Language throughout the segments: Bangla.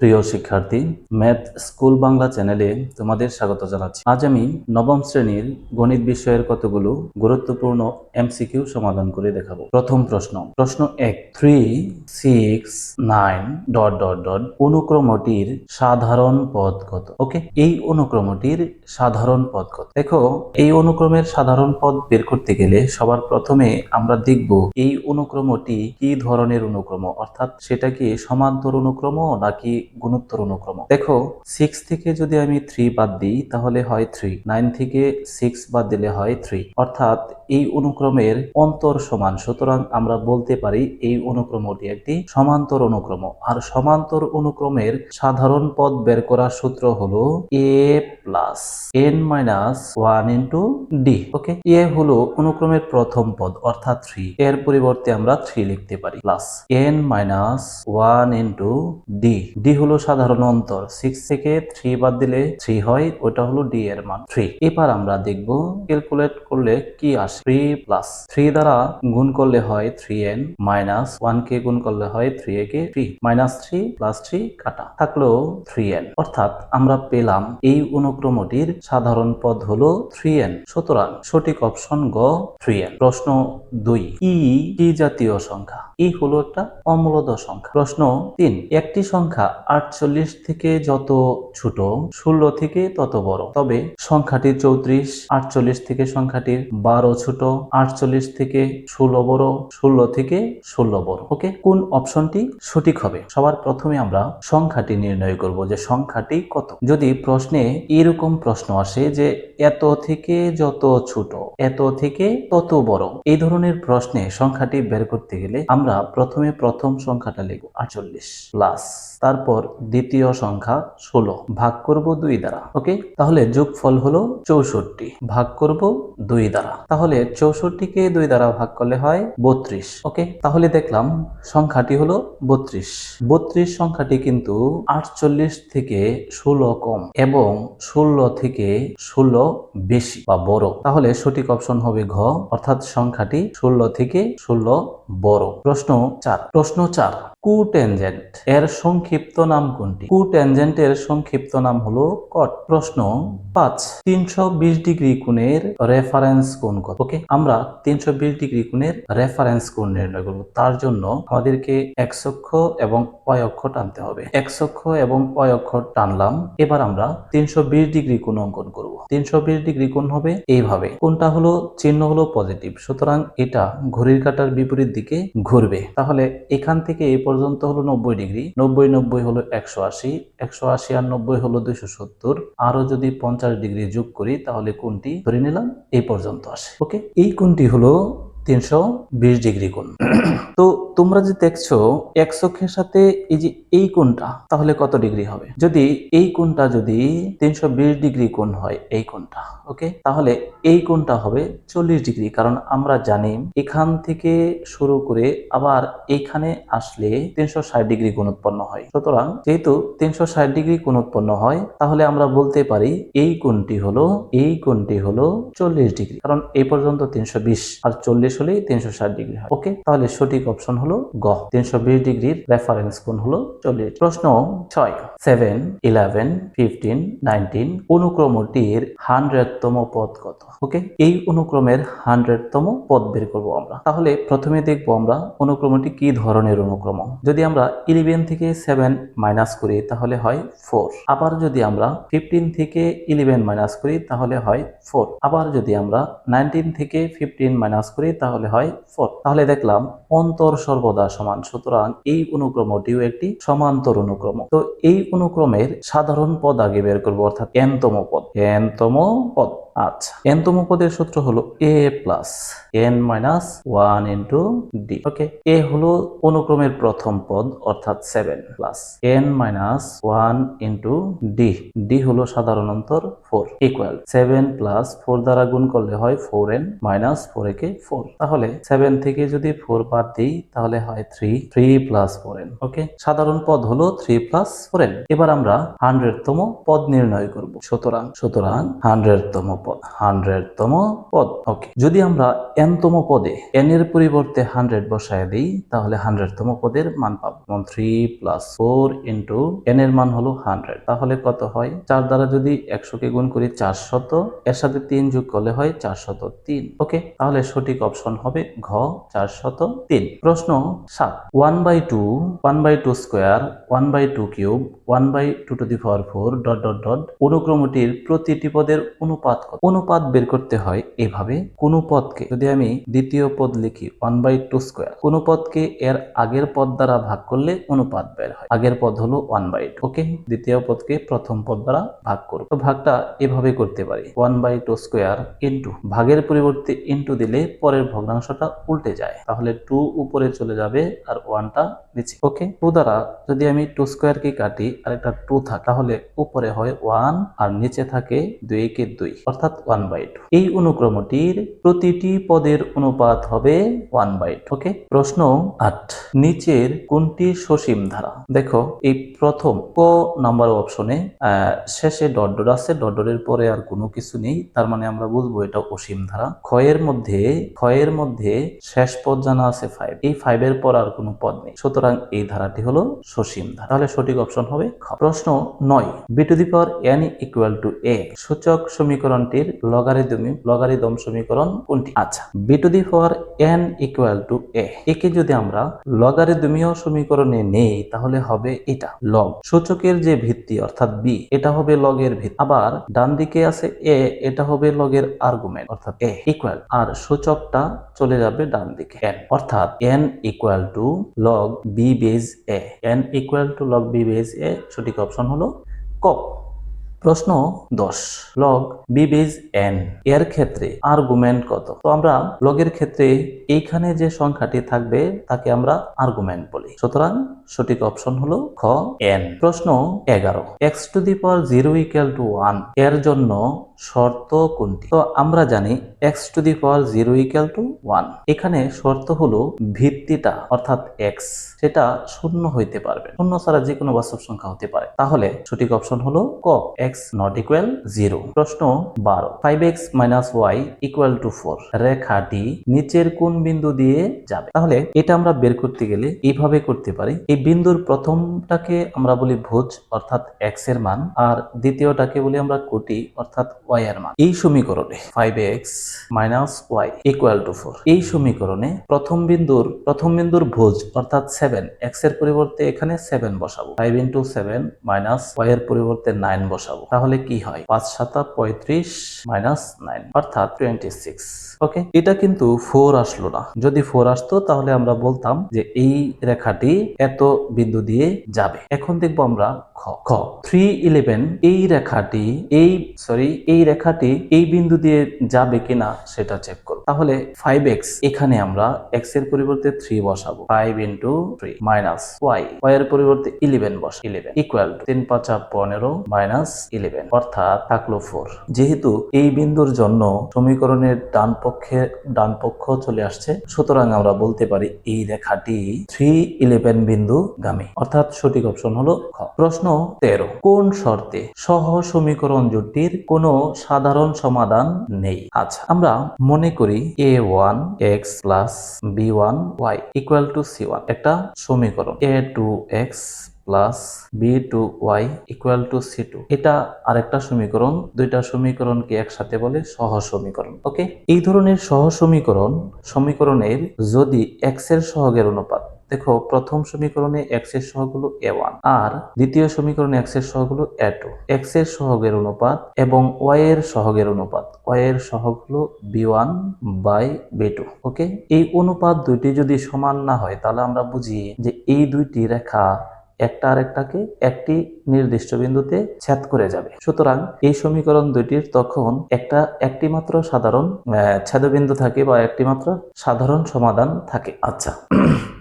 প্রিয় শিক্ষার্থী, ম্যাথ স্কুল বাংলা চ্যানেলে তোমাদের স্বাগত জানাচ্ছি। আজ আমি নবম শ্রেণির গণিত বিষয়ের কতগুলো গুরুত্বপূর্ণ এমসিকিউ সমাধান করে দেখাবো। প্রথম প্রশ্ন প্রশ্ন এক three six nine dot dot dot অনুক্রমটির সাধারণ পদ কত? ওকে এই অনুক্রমটির সাধারণ পদ কত? দেখো, এই অনুক্রমের সাধারণ পদ বের করতে গেলে সবার প্রথমে আমরা দেখব এই অনুক্রমটি কি ধরনের অনুক্রম? অর্থাৎ সেটা কি সমান্তর অনুক্রম নাকি গুণোত্তর অনুক্রম। দেখো সিক্স থেকে যদি আমি থ্রি বাদ দিই, তাহলে হয় থ্রি নাইন থেকে সিক্স বাদ দিলে হয় থ্রি অর্থাৎ এই অনুক্রমের অন্তর সমান। সুতরাং আমরা বলতে পারি এই অনুক্রমটি একটি সমান্তর অনুক্রম। আর সমান্তর অনুক্রমের সাধারণ পদ বের করার সূত্র হলো A plus N minus one into D okay? A হলো অনুক্রমের প্রথম পদ, অর্থাৎ থ্রি এর পরিবর্তে আমরা থ্রি লিখতে পারি। Plus N minus one into D D হলো সাধারণ অন্তর। সিক্স থেকে থ্রি বাদ দিলে থ্রি হয় ওটা হলো ডি এর মান। থ্রি এবার আমরা দেখব ক্যালকুলেট করলে কি আসে? থ্রি প্লাস থ্রি দ্বারা গুণ করলে হয় থ্রি এন মাইনাস ওয়ান কে গুণ করলে হয় থ্রি এ কে three minus three plus three কাটা। থাকল থ্রি এন অর্থাৎ আমরা পেলাম এই অনুক্রমটির সাধারণ পদ হলো থ্রি এন সুতরাং সঠিক অপশন গ থ্রি এন প্রশ্ন দুই। ই কি জাতীয় সংখ্যা? ই হলো একটা অমূলদ সংখ্যা। প্রশ্ন তিন। একটি সংখ্যা আটচল্লিশ থেকে যত ছোট, ষোলো থেকে তত বড়। তবে সংখ্যাটি চৌত্রিশ, আটচল্লিশ থেকে সংখ্যাটির বারো ছোট, আটচল্লিশ থেকে ষোলো বড়, ষোলো থেকে ষোলো বড়। ওকে? কোন অপশনটি সঠিক হবে? সবার প্রথমে আমরা সংখ্যাটি নির্ণয় করব যে সংখ্যাটি কত। যদি প্রশ্নে এরকম প্রশ্ন আসে যে এত থেকে যত ছোট, এত থেকে তত বড়, এই ধরনের প্রশ্নে সংখ্যাটি বের করতে গেলে আমরা প্রথমে প্রথম সংখ্যাটা লিখব আটচল্লিশ প্লাস তারপর দ্বিতীয় সংখ্যা ষোলো। ভাগ করব দুই দ্বারা। ওকে? তাহলে যোগফল হলো চৌষট্টি। ভাগ করব দুই দ্বারা। তাহলে চৌষট্টিকে দুই দ্বারা ভাগ করলে হয় বত্রিশ। ওকে? তাহলে দেখলাম সংখ্যাটি হলো বত্রিশ। বত্রিশ সংখ্যাটি কিন্তু আটচল্লিশ থেকে ষোলো কম এবং ষোলো থেকে ষোলো বেশি বা বড়। তাহলে সঠিক অপশন হবে ঘ, অর্থাৎ সংখ্যাটি ষোলো থেকে ষোলো বড়। প্রশ্ন চার। প্রশ্ন চার। কুটেনজেন্ট এর সংক্ষিপ্ত নাম কোনটি? কুটেনজেন্টের সংক্ষিপ্ত নাম হলো কট। প্রশ্ন পাঁচ। তিনশো বিশ ডিগ্রি কোণের রেফারেন্স কোণ কত? ওকে আমরা তিনশো বিশ ডিগ্রি কোণের রেফারেন্স কোণ নির্ণয় করব। তার জন্য আমাদেরকে এক্স অক্ষ এবং ওয়াই টানতে হবে। এক্স অক্ষ এবং ওয়াই টানলাম, এবার আমরা তিনশো বিশ ডিগ্রি কোণ অঙ্কন করব। তিনশো বিশ ডিগ্রি কোণ হবে এইভাবে। কোনটা হলো, চিহ্ন হলো পজিটিভ সুতরাং এটা ঘড়ির কাটার বিপরীত দিকে ঘুরবে। তাহলে এখান থেকে এই পর্যন্ত হলো নব্বই ডিগ্রি, নব্বই নব্বই হলো একশো আশি একশো আশি আর নব্বই হলো দুইশো সত্তর। আরও যদি পঞ্চাশ ডিগ্রি যোগ করি তাহলে কোনটি ধরে নিলাম? এই পর্যন্ত আসে। ওকে, এই কোনটি হলো তিনশো বিশ ডিগ্রি কোণ। তো তোমরা যে দেখছ এক্স অক্ষের সাথে এই যে এই কোণটা, তাহলে কত ডিগ্রি হবে? যদি এই কোণটা যদি তিনশো বিশ ডিগ্রি কোণ হয়, এই কোণটা, ওকে? তাহলে এই কোণটা হবে চল্লিশ ডিগ্রি, কারণ আমরা জানি এখান থেকে শুরু করে আবার এইখানে আসলে তিনশো ষাট ডিগ্রি কোণ উৎপন্ন হয়। সুতরাং যেহেতু তিনশো ষাট ডিগ্রি কোণ উৎপন্ন হয়, তাহলে আমরা বলতে পারি এই কোণটি হলো, এই কোণটি হলো চল্লিশ ডিগ্রি, কারণ এই পর্যন্ত তিনশো বিশ, আর চল্লিশ হলেই তিনশো ষাট ডিগ্রি হয়। ওকে? তাহলে সঠিক অপশন হলো গ। তিনশো বিশ ডিগ্রির রেফারেন্স কোণ হলো চল্লিশ। প্রশ্ন ছয়। সেভেন ইলেভেন ফিফটিন নাইনটিন অনুক্রমটির হান্ড্রেডতম পদ কত? ওকে? এই অনুক্রমের হান্ড্রেডতম পদ বের করব আমরা। তাহলে প্রথমে দেখব আমরা অনুক্রমটি কি ধরনের অনুক্রম। যদি আমরা ইলেভেন থেকে সেভেন মাইনাস করি, তাহলে হয় ফোর আবার যদি আমরা ফিফটিন থেকে ইলেভেন মাইনাস করি, তাহলে হয় ফোর আবার যদি আমরা নাইনটিন থেকে ফিফটিন মাইনাস করি, তাহলে হয় ফোর তাহলে দেখলাম অন্তর সর্বদা সমান। সুতরাং এই অনুক্রমটিও একটি সমান্তর অনুক্রম। তো এই অনুক্রমের সাধারণ পদ আগে বের করব, অর্থাৎ এনতম পদ। এনতম পদ। আচ্ছা এনতম পদের সূত্র হলো A plus N minus one into D okay A হলো অনুক্রমের প্রথম পদ, অর্থাৎ seven plus N minus one into D D হলো সাধারণ অন্তর four equal seven plus four দ্বারা গুণ করলে হয় ফোর এন মাইনাস ফোর একে ফোর তাহলে সেভেন থেকে যদি ফোর বাদ দিই, তাহলে হয় three three plus four N okay সাধারণ পদ হলো থ্রি প্লাস ফোর এন এবার আমরা হান্ড্রেডতম পদ নির্ণয় করব। সুতরাং সুতরাং হান্ড্রেডতম পদ হান্ড্রেডতম পদ। ওকে যদি আমরা n তম পদে এন এর পরিবর্তে হান্ড্রেড বসায় দিই, তাহলে হান্ড্রেডতম পদের মান পাবো। যেমন three plus four into N এর মান হলো হান্ড্রেড তাহলে কত হয়? চার দ্বারা যদি একশোকে গুণ করি চারশত এর সাথে তিন যোগ করলে হয় চারশত তিন। ওকে তাহলে সঠিক অপশন হবে ঘ চারশত তিন। প্রশ্ন সাত। One by two one by two square one by two cube one by two to the power four dot dot dot অনুক্রমটির প্রতিটি পদের অনুপাত অনুপাত বের করতে হয় এভাবে কোন পদকে। যদি আমি দ্বিতীয় পদ লিখি ওয়ান বাই টু স্কোয়ার কোন পদকে এর আগের পদ দ্বারা ভাগ করলে অনুপাত বের হয়। আগের পদ হলো ওয়ান বাই টু ওকে দ্বিতীয় পদকে প্রথম পদ দ্বারা ভাগ করব। তো ভাগটা এভাবে করতে পারি। One by two square into ভাগের পরিবর্তে ইন্টু দিলে পরের ভগ্নাংশটা উল্টে যায়। তাহলে টু উপরে চলে যাবে আর ওয়ানটা নিচে ওকে টু দ্বারা যদি আমি টু স্কোয়ার কে কাটি আর একটা টু থাকে তাহলে উপরে হয় ওয়ান আর নিচে থাকে দুই কে দুই, অর্থাৎ ওয়ান বাই টু। এই অনুক্রমটির প্রতিটি পদের অনুপাত হবে ওয়ান বাই টু, ওকে? প্রশ্ন আট, নিচের কোনটি সসীম ধারা? দেখো, এই প্রথম ক নাম্বার অপশনে শেষে ডট ডট আছে, ডট পরে আর কোনো কিছু নেই, তার মানে আমরা বুঝব এটা অসীম ধারা। ক্ষয়ের মধ্যে ক্ষয়ের মধ্যে শেষ পদ জানা আছে ফাইভ এই ফাইভের পর আর কোনো পদ নেই। সুতরাং এই ধারাটি হলো সসীম ধারা। তাহলে সঠিক অপশন হবে খ প্রশ্ন নয়। B to the power N equal to A সূচক সমীকরণটির লগারিদমি লগারিদম সমীকরণ কোনটি? আচ্ছা B to the power N equal to A একে যদি আমরা লগারিদমীয় সমীকরণে নেই, তাহলে হবে এটা লগ সূচকের যে ভিত্তি, অর্থাৎ বি এটা হবে লগের ভিত্তি। আবার ডান দিকে আছে এ এটা হবে লগের আর্গুমেন্ট অর্থাৎ এ ইকুয়াল আর সূচকটা চলে যাবে ডান দিকে এন অর্থাৎ N equal to log B base A N equal to log B base A সঠিক অপশন হলো ক। প্রশ্ন দশ। লগ বি বিজ এন এর ক্ষেত্রে আর্গুমেন্ট কত? তো আমরা লগের ক্ষেত্রে এইখানে যে সংখ্যাটি থাকবে, তাকে আমরা আর্গুমেন্ট বলি। সুতরাং সঠিক অপশন হলো খ এন প্রশ্ন এগারো। X to the power zero equal to ওয়ানের জন্য শর্ত কোনটি? তো আমরা জানি X to the power zero equal to one এখানে শর্ত হলো ভিত্তিটা, অর্থাৎ এক্স সেটা শূন্য হইতে পারবে। শূন্য ছাড়া যে কোনো বাস্তব সংখ্যা হতে পারে। তাহলে সঠিক অপশন হলো ক এক্স নট ইকুয়াল জিরো প্রশ্ন বারো five X minus Y equal to four রেখাটি নিচের কোন বিন্দু দিয়ে যাবে? তাহলে এটা আমরা বের করতে গেলে এইভাবে করতে পারি। এই বিন্দুর প্রথমটাকে আমরা বলি ভোজ, অর্থাৎ এক্সের মান। আর দ্বিতীয়টাকে বলি আমরা কোটি, অর্থাৎ ওয়াই এর মান। এই সমীকরণে five X minus Y equal to four এই সমীকরণে প্রথম বিন্দুর প্রথম বিন্দুর ভুজ অর্থাৎ সেভেন এক্সের পরিবর্তে এখানে সেভেন বসাবো। Five into seven minus Y এর পরিবর্তে নাইন বসাবো। তাহলে কি হয়? পাঁচ সাতা পঁয়ত্রিশ মাইনাস নাইন অর্থাৎ টোয়েন্টি সিক্স ওকে এটা কিন্তু ফোর আসলো না। যদি ফোর আসতো, তাহলে আমরা বলতাম যে এই রেখাটি এত বিন্দু দিয়ে যাবে। এখন দেখব আমরা খ। খ থ্রি ইলেভেন এই রেখাটি, এই সরি এই রেখাটি এই বিন্দু দিয়ে যাবে কিনা সেটা চেক করব তাহলে ফাইভ এক্স এখানে আমরা এক্সের পরিবর্তে থ্রি বসাবো। Five into three minus Y Y এর পরিবর্তে ইলেভেন বস। ইলেভেন ইকুয়াল টু তিন পাঁচা পনেরো মাইনাস ইলেভেন অর্থাৎ থাকল ফোর যেহেতু এই বিন্দুর জন্য সমীকরণের ডান পক্ষে, ডান পক্ষ চলে আসছে, সুতরাং আমরা বলতে পারি এই রেখাটি থ্রি ইলেভেন বিন্দু গামী অর্থাৎ সঠিক অপশন হলো খ। প্রশ্ন তেরো, কোন শর্তে সহ সমীকরণ জোটটির কোনো সাধারণ সমাধান নেই। আচ্ছা আমরা মনে করি A one X plus B one Y equal to C one একটা সমীকরণ। A two X plus B two Y equal to C two এটা আরেকটা সমীকরণ। দুইটা সমীকরণকে একসাথে বলে সহ সমীকরণ। ওকে? এই ধরনের সহ সমীকরণ, সমীকরণের যদি এক্সের সহগের অনুপাত দেখো, প্রথম সমীকরণে এক্সের সহগ হলো এ ওয়ান আর দ্বিতীয় সমীকরণে এক্সের সহগ হলো এ টু এর সহগের অনুপাত এবং ওয়াই এর সহগের অনুপাত। ওয়াই এর সহগ হলো B one by B two okay এই অনুপাত দুইটি যদি সমান না হয়, তাহলে আমরা বুঝি যে এই দুইটি রেখা একটা আরেকটাকে একটি নির্দিষ্ট বিন্দুতে ছেদ করে যাবে। সুতরাং এই সমীকরণ দুইটির তখন একটা একটি মাত্র সাধারণ ছেদবিন্দু থাকে বা একটি মাত্র সাধারণ সমাধান থাকে। আচ্ছা।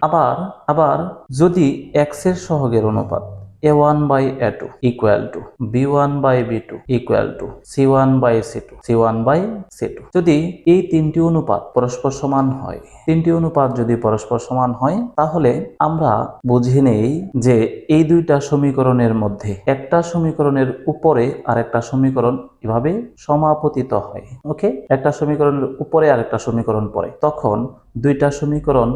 আবার আবার যদি এক্সের সহগের অনুপাত A one by A two equal to B one by B two equal to C one by C two C one by C two যদি এই তিনটি অনুপাত পরস্পর সমান হয়, তিনটি অনুপাত যদি পরস্পর সমান হয়, তাহলে আমরা বুঝে নেই যে এই দুইটা সমীকরণের মধ্যে একটা সমীকরণের উপরে আর একটা সমীকরণ এভাবে সমাপতিত হয় ওকে একটা সমীকরণের উপরে আর একটা সমীকরণ পরে। তখন দুইটা সমীকরণ,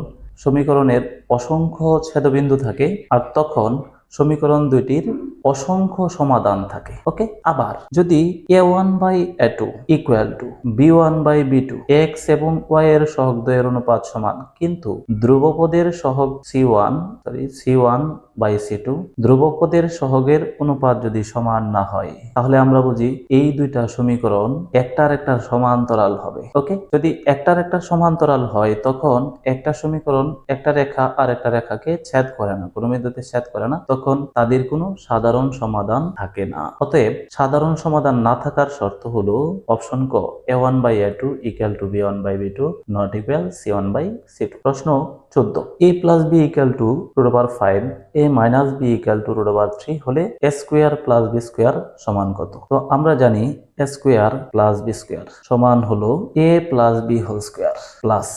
সমীকরণের অসংখ্য ছেদবিন্দু থাকে আর তখন সমীকরণ দুইটির অসংখ্য সমাধান থাকে। ওকে? আবার যদি A one by A two equal to B one by B two X এবং ওয়াই এর সহগ দ্বয়ের অনুপাত সমান, কিন্তু ধ্রুবপদের সহগ C one sorry C one by C two ধ্রুবপদের সহগের অনুপাত যদি সমান না হয়, তাহলে আমরা বুঝি এই দুইটা সমীকরণ একটার একটা সমান্তরাল হবে। ওকে যদি একটার একটা সমান্তরাল হয়, তখন একটা সমীকরণ একটা রেখা আর একটা রেখাকে ছেদ করে না, কোনো বিন্দুতে ছেদ করে না, তখন তাদের কোনো সাধারণ সমাধান থাকে না। অতএব সাধারণ সমাধান না থাকার শর্ত হলো অপশন ক A one by A two equal to B one by B two not equal C one by C two প্রশ্ন চোদ্দ। A plus B equal to root over five A minus B equal to root over three হলে A square plus B square সমান কত? তো আমরা জানি A square plus B square সমান হলো A plus B whole square plus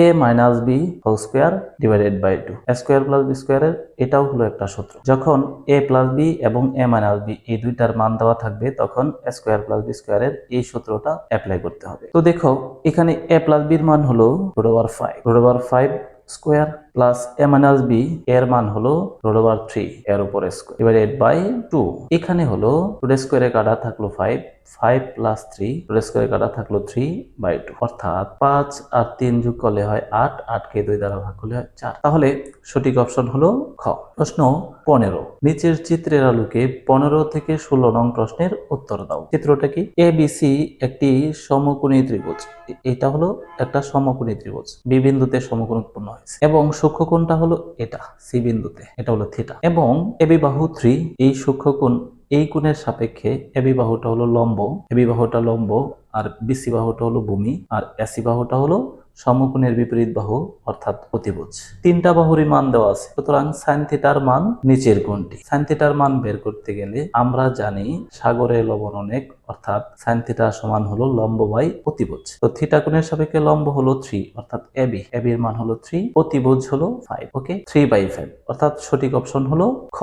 A minus B whole square divided by two square plus B স্কোয়ারের এটাও হলো একটা সূত্র। যখন এ প্লাস বি এবং এ মাইনাস বি এই দুইটার মান দেওয়া থাকবে তখন স্কোয়ার প্লাস বি স্কোয়ারের এই সূত্রটা অ্যাপ্লাই করতে হবে। তো দেখো এখানে এ প্লাস বির মান হলো root over five root over five square plus A minus B এর মান হলো রোড ওভার থ্রি এর উপর স্কোয়ার ডিভাইডেড বাই টু এখানে হলো রোড স্কোয়ারে কাটা থাকল five five plus three root স্কোয়ারে কাটা থাকল থ্রি বাই টু অর্থাৎ পাঁচ আর তিন যোগ করলে হয় আট আটকে দুই দ্বারা ভাগ করলে হয় চার। তাহলে সঠিক অপশন হলো খ। প্রশ্ন পনেরো। নিচের চিত্রের আলোকে পনেরো থেকে ষোলো নং প্রশ্নের উত্তর দাও। চিত্রটা কি? এ বি সি একটি সমকোণী ত্রিভুজ। এটা হলো একটা সমকোণী ত্রিভুজ। বি বিন্দুতে সমকোণ উৎপন্ন হয়েছে এবং সূক্ষ্মকোণটা হলো এটা, সি বিন্দুতে, এটা হলো থিটা এবং এবি বাহু থ্রি এই সূক্ষ্মকোণ এই কোণের সাপেক্ষে এবি বাহুটা হলো লম্ব এবি বাহুটা লম্ব, আর বিসি বাহুটা হলো ভূমি, আর এসি বাহুটা হলো সমকোণের বিপরীত বাহু অর্থাৎ অতিভুজ। তিনটা বাহুরই মান দেওয়া আছে। সুতরাং সাইন থিটার মান নিচের কোণটি। সাইন থিটার মান বের করতে গেলে আমরা জানি সাগরে লবণ অনেক, অর্থাৎ সাইন থিটা সমান হলো লম্ব বাই অতিভুজ। তো থিটা কোণের সাপেক্ষে লম্ব হলো থ্রি অর্থাৎ এবি এবির মান হলো থ্রি অতিভুজ হলো five okay three by five অর্থাৎ সঠিক অপশন হলো খ।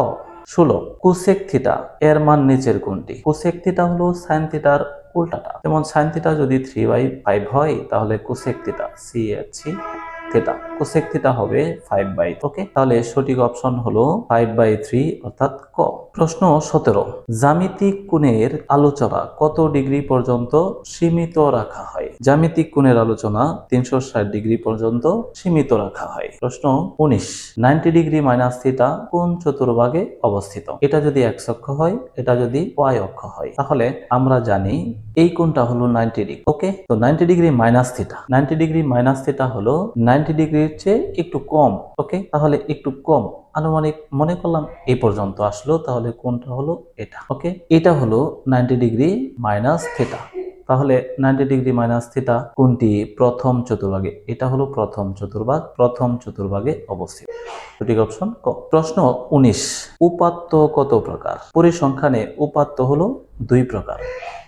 ষোলো কুসেক থিটা এর মান নিচের কোনটি কুসেক থিটা হলো সাইন থিটার উল্টাটা। যেমন সাইন থিটা যদি থ্রি বাই ফাইভ হয়, তাহলে কোসেক থিটা সি এর সি থিটা কোসেক থিটা হবে ফাইভ বাই ওকে তাহলে সঠিক অপশন হলো ফাইভ বাই থ্রি অর্থাৎ ক। প্রশ্ন সতেরো, জ্যামিতিক কোণের আলোচনা কত ডিগ্রি পর্যন্ত সীমিত রাখা হয়? জ্যামিতিক কোণের আলোচনা তিনশো ষাট ডিগ্রি পর্যন্ত সীমিত রাখা হয়। প্রশ্ন উনিশ নাইনটি ডিগ্রি মাইনাস থিটা কোন চতুর্ভাগে অবস্থিত? এটা যদি এক্স অক্ষ হয়, এটা যদি ওয়াই অক্ষ হয়, তাহলে আমরা জানি এই কোণটা হলো নাইনটি ডিগ্রি ওকে তো ninety degree minus theta ninety degree minus theta হলো নাইনটি ডিগ্রির চেয়ে একটু কম ওকে তাহলে একটু কম। আনুমানিক মনে করলাম এ পর্যন্ত আসলো, তাহলে কোনটা হলো এটা ওকে এটা হলো নাইনটি ডিগ্রি মাইনাস থেটা তাহলে নাইনটি ডিগ্রি মাইনাস থিটা কোনটি? প্রথম চতুর্ভাগে। এটা হলো প্রথম চতুর্ভাগ, প্রথম চতুর্ভাগে অবস্থিত। সঠিক অপশন ক। প্রশ্ন উনিশ, উপাত্ত কত প্রকার? পরিসংখ্যানে উপাত্ত হলো দুই প্রকার।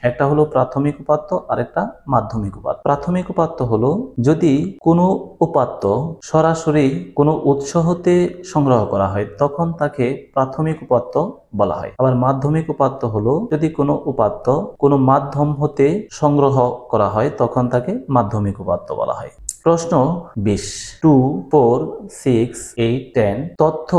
একটা হলো প্রাথমিক উপাত্ত আর একটা মাধ্যমিক উপাত্ত। প্রাথমিক উপাত্ত হলো যদি কোনো উপাত্ত সরাসরি কোনো উৎস হতে সংগ্রহ করা হয়, তখন তাকে প্রাথমিক উপাত্ত বলা হয়। আবার মাধ্যমিক উপাত্ত হলো যদি কোনো উপাত্ত কোনো মাধ্যম হতে সংগ্রহ করা হয়, তখন তাকে মাধ্যমিক উপাত্ত বলা হয়। প্রশ্ন বিশ। Two, four, six, eight, ten তথ্য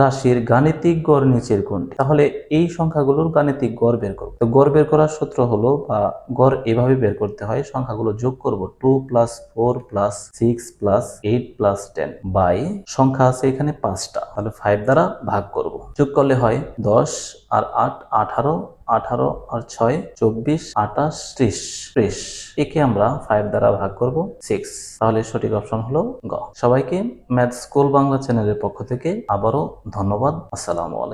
রাশির গাণিতিক গড় নিচের কোনটি? তাহলে এই সংখ্যাগুলোর গাণিতিক গড় বের করব তো গড় বের করার সূত্র হলো বা গড় এভাবে বের করতে হয়, সংখ্যাগুলো যোগ করব। Two plus four plus six plus eight plus ten by সংখ্যা আছে এখানে পাঁচটা। তাহলে ফাইভ দ্বারা ভাগ করব। যোগ করলে হয় দশ আর আট আঠারো আঠারো আর ছয়, চব্বিশ, আঠাশ, ত্রিশ। ত্রিশ। একে আমরা ফাইভ দ্বারা ভাগ করব সিক্স তাহলে সঠিক অপশন হলো গ। সবাইকে ম্যাথ স্কুল বাংলা চ্যানেলের পক্ষ থেকে আবারও ধন্যবাদ। আসসালামু আলাইকুম।